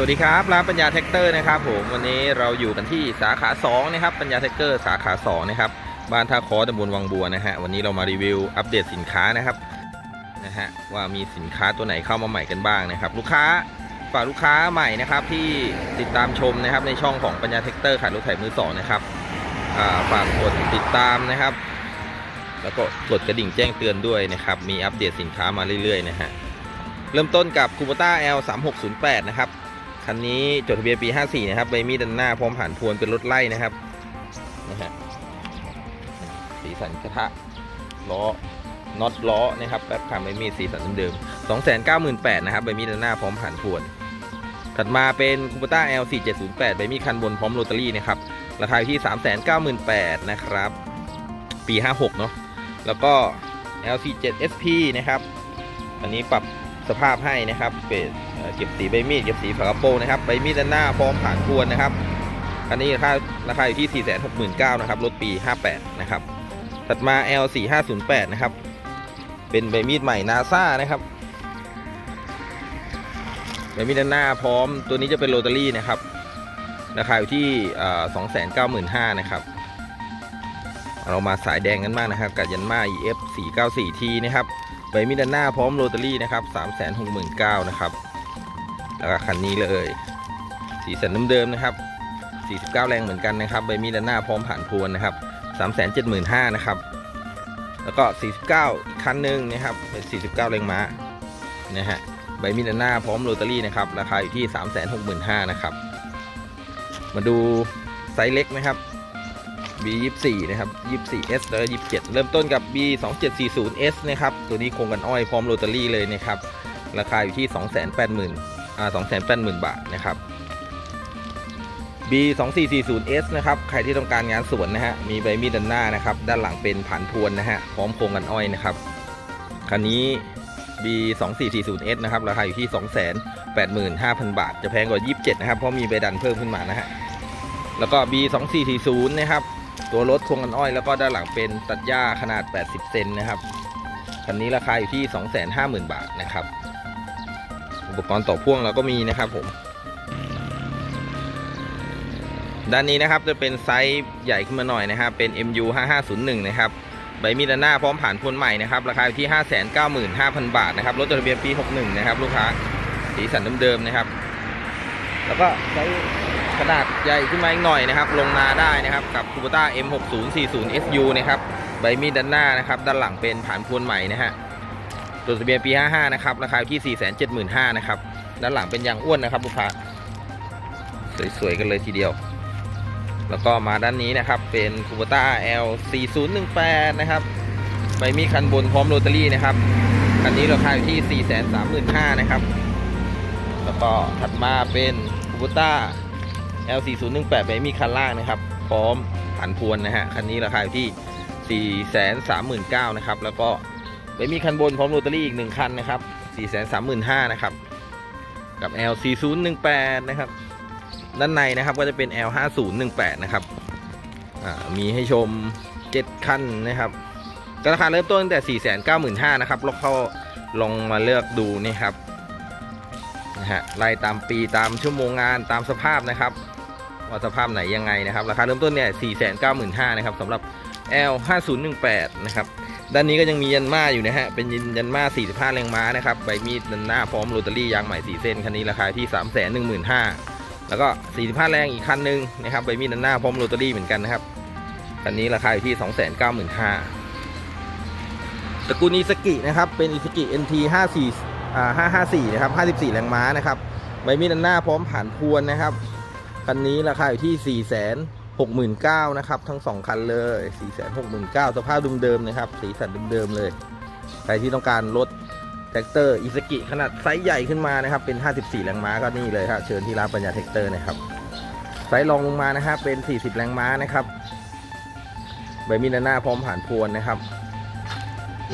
วัสดีครับร้านปัญญาแท็กเตอร์นะครับผมวันนี้เราอยู่กันที่สาขา2นะครับปัญญาแท็กเตอร์สาขา2นะครับบ้านท่าคอตำบลวังบัวนะฮะวันนี้เรามารีวิวอัปเดตสินค้านะครับนะฮะว่ามีสินค้าตัวไหนเข้ามาใหม่กันบ้างนะครับลูกค้าฝากลูกค้าใหม่นะครับที่ติดตามชมนะครับในช่องของปัญญาแท็กเตอร์ขายรถไถมือสองนะครับฝากกดติดตามนะครับ แล้วก็กดกระดิ่งแจ้งเตือนด้วยนะครับมีอัปเดตสินค้ามาเรื่อยๆนะฮะเริ่มต้นกับคู b ต้า L 3 6 0 8นะครับ คันนี้จดทะเบียนปี 54 นะครับใบมีดด้านหน้าพร้อมผ่านพวนเป็นรถไล่นะครับนะฮะสีสันกระทะล้อน็อตล้อนะครับแป๊บคำใบมีดสีสันเดิม298,000นะครับใบมีดด้านหน้าพร้อมผ่านพวน ถัดมาเป็นคู b ต้า L 4 7 0 8 ใบมีดคันบนพร้อมโรตารี่นะครับราคาอยู่ที่ 398,000นะครับ ปี 56 เนาะแล้วก็ L 4 7 SP นะครับ อันนี้ปรับสภาพให้นะครับเปด เก็บสีใบมีดเก็บสีฝากระโปรงนะครับใบมีดด้านหน้าพร้อมผ่านทวนนะครับอันนี้ราคาราคาอยู่ที่ 469,000นะครับรถปี 58 นะครับ ถัดมา L 4 5 0 8 นะครับ เป็นใบมีดใหม่นาซานะครับใบมีดด้านหน้าพร้อมตัวนี้จะเป็นโรตารี่นะครับ ราคาอยู่ที่สองแสนเก้าหมื่นห้านะครับ เรามาสายแดงกันมากนะครับกับยันมา EF 494T นะครับใบมีดด้านหน้าพร้อมโรตารี่นะครับ3 6 9 0 0 0นะครับ แล้วก็คันนี้เลย สีสันเดิมๆนะครับ 49 แรงเหมือนกันนะครับ ใบมีดด้านหน้าพร้อมผ่านพวนนะครับ 3 7 5 0 0 0นะครับ แล้วก็ 49 อีกคันหนึ่งนะครับ เป็น 49 แรงม้านะฮะ ใบมีดด้านหน้าพร้อมโรตารี่นะครับ ราคาอยู่ที่ 3 6 5 0 0 0นะครับ มาดูไซส์เล็กนะครับ B 24 นะครับ 24S แล้วก็27 เริ่มต้นกับ B 2740S นะครับ ตัวนี้โครงกันอ้อยพร้อมโรตารี่เลยนะครับ ราคาอยู่ที่ 280,000 อ่า280,000บาทนะครับ B 2440S นะครับ ใครที่ต้องการงานสวนนะฮะ มีใบมีดด้านหน้านะครับ ด้านหลังเป็นผ่านพวนนะฮะ พร้อมโครงกันอ้อยนะครับ คันนี้ B 2440S นะครับ ราคาอยู่ที่ 285,000 บาท จะแพงกว่า 27 นะครับ เพราะมีใบดันเพิ่มขึ้นมานะฮะ แล้วก็ B 2 4 4 0 นะครับ ตัวรถโครงกันอ้อย แล้วก็ด้านหลังเป็นตัดหญ้าขนาด 80 เซนนะครับ คันนี้ราคาอยู่ที่ 250,000 บาทนะครับ อุปกรณ์ต่อพ่วงเราก็มีนะครับผม ด้านนี้นะครับจะเป็นไซส์ใหญ่ขึ้นมาหน่อยนะครับเป็น MU 5501นะครับใบมีดด้านหน้าพร้อมผ่านพวนใหม่นะครับราคาอยู่ที่ 595,000 บาทนะครับรถจดทะเบียนปี 61 นะครับ ลูกค้าสีสันเดิมๆนะครับ แล้วก็ไซส์ขนาดใหญ่ขึ้นมาอีกหน่อยนะครับ ลงนาได้นะครับ กับ c u b a t a M6040 SU นะครับ ใบมีดด้านหน้านะครับ ด้านหลังเป็นผ่านพวนใหม่นะฮะ ตัวทะเบียนปี 55 นะครับ ราคาอยู่ที่ 475,000นะครับ ด้านหลังเป็นยางอ้วนนะครับลูกค้าสวยๆ กันเลยทีเดียว แล้วก็มาด้านนี้นะครับ เป็น c u b a t a L 4018นะครับใบมีคันบนพร้อมโรตารี่นะครับ คันนี้ราคาอยู่ที่ 435,000นะครับ แล้วก็ถัดมาเป็น c u b a t a L 4 0 1 8ใบมีคันล่างนะครับ พร้อมผันพวนนะฮะ คันนี้ราคาอยู่ที่ 439,000นะครับ แล้วก็ ใบมีคันบนพร้อมโรตารี่อีกหนึ่งคันนะครับ435,000นะครับ กับ L 4 0 1 8นะครับ ด้านในนะครับก็จะเป็น L 5 0 1 8นะครับอ่ามีให้ชม 7 คันนะครับราคาเริ่มต้นตั้งแต่ 495,000นะครับลองเข้าลองมาเลือกดูนี่ครับนะฮะไล่ตามปีตามชั่วโมงงานตามสภาพนะครับว่าสภาพไหนยังไงนะครับ ราคาเริ่มต้นเนี่ย495,000นะครับสำหรับ L 5018นะครับ ด้านนี้ก็ยังมียันมาอยู่นะฮะ เป็นยันมา 45 แรงม้านะครับ ใบมีดด้านหน้าพร้อมโรตารี่ยางใหม่ 4 เส้น คันนี้ราคาที่ 315,000แล้วก็ 45 แรงอีกคันหนึงนะครับ ใบมีดด้านหน้าพร้อมโรตารี่เหมือนกันนะครับ คันนี้ราคาอยู่ที่ 295,000ตระกูลอิสกินะครับ เป็นอิสกิ NT 54อ่า554 นะครับ 54 แรงม้านะครับ ใบมีดด้านหน้าพร้อมผ่านพวนนะครับ คันนี้ราคาอยู่ที่4 6 9 0 0 0นะครับ ทั้ง 2 คันเลย 4 6 9 0 0 0สภาพเดิมๆนะครับ สีสันเดิมๆเลย ใครที่ต้องการรถแท็กเตอร์อิสกิขนาดไซส์ใหญ่ขึ้นมานะครับ เป็น 54 แรงม้าก็นี่เลยครับเชิญที่ร้านปัญญาแท็กเตอร์นะครับ ไซส์รองลงมานะครับเป็น 40 แรงม้านะครับ ใบมีดด้าหน้าพร้อมผ่านพวนนะครับ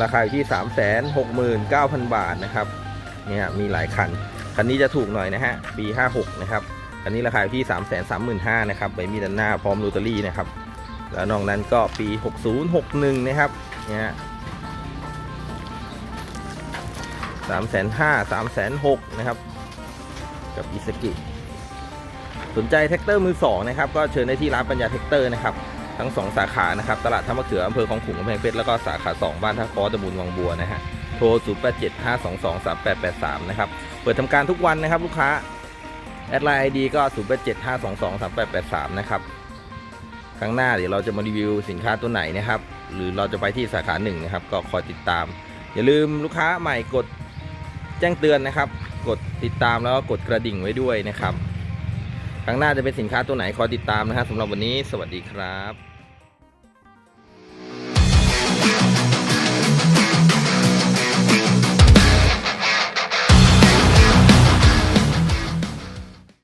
ราคาอยู่ที่ 369,000 บาทนะครับ เนี่ยมีหลายคัน คันนี้จะถูกหน่อยนะฮะ B56 นะครับ คันนี้ราคาอยู่ที่ 335,000นะครับใบมีดด้านหน้าพร้อมโรตารี่นะครับ แล้วนอกนั้นก็ปี 60 61 นะครับเนี่ยสามแสนห้าสามแสนหกนะครับ กับอิสกิสนใจแท็กเตอร์มือสองนะครับ ก็เชิญได้ที่ร้านปัญญาแท็กเตอร์นะครับ ทั้งสองสาขานะครับ ตลาดท่ามะเขืออำเภอของขุงกำแพงเพชรแล้วก็สาขาสองบ้านท่าคอตะบุญวังบัวนะฮะโทร 0 8 7 5 2 2 3 8 8 3 นะครับ เปิดทำการทุกวันนะครับลูกค้า แอดไลน์ไอดีก็ 0 8 7 5 2 2 3 8 8 3 นะครับ ครั้งหน้าเดี๋ยวเราจะมารีวิวสินค้าตัวไหนนะครับ หรือเราจะไปที่สาขาหนึ่งนะครับ ก็คอยติดตาม อย่าลืมลูกค้าใหม่กดแจ้งเตือนนะครับ กดติดตามแล้วก็กดกระดิ่งไว้ด้วยนะครับ ครั้งหน้าจะเป็นสินค้าตัวไหนคอยติดตามนะครับสำหรับวันนี้ สวัสดีครับ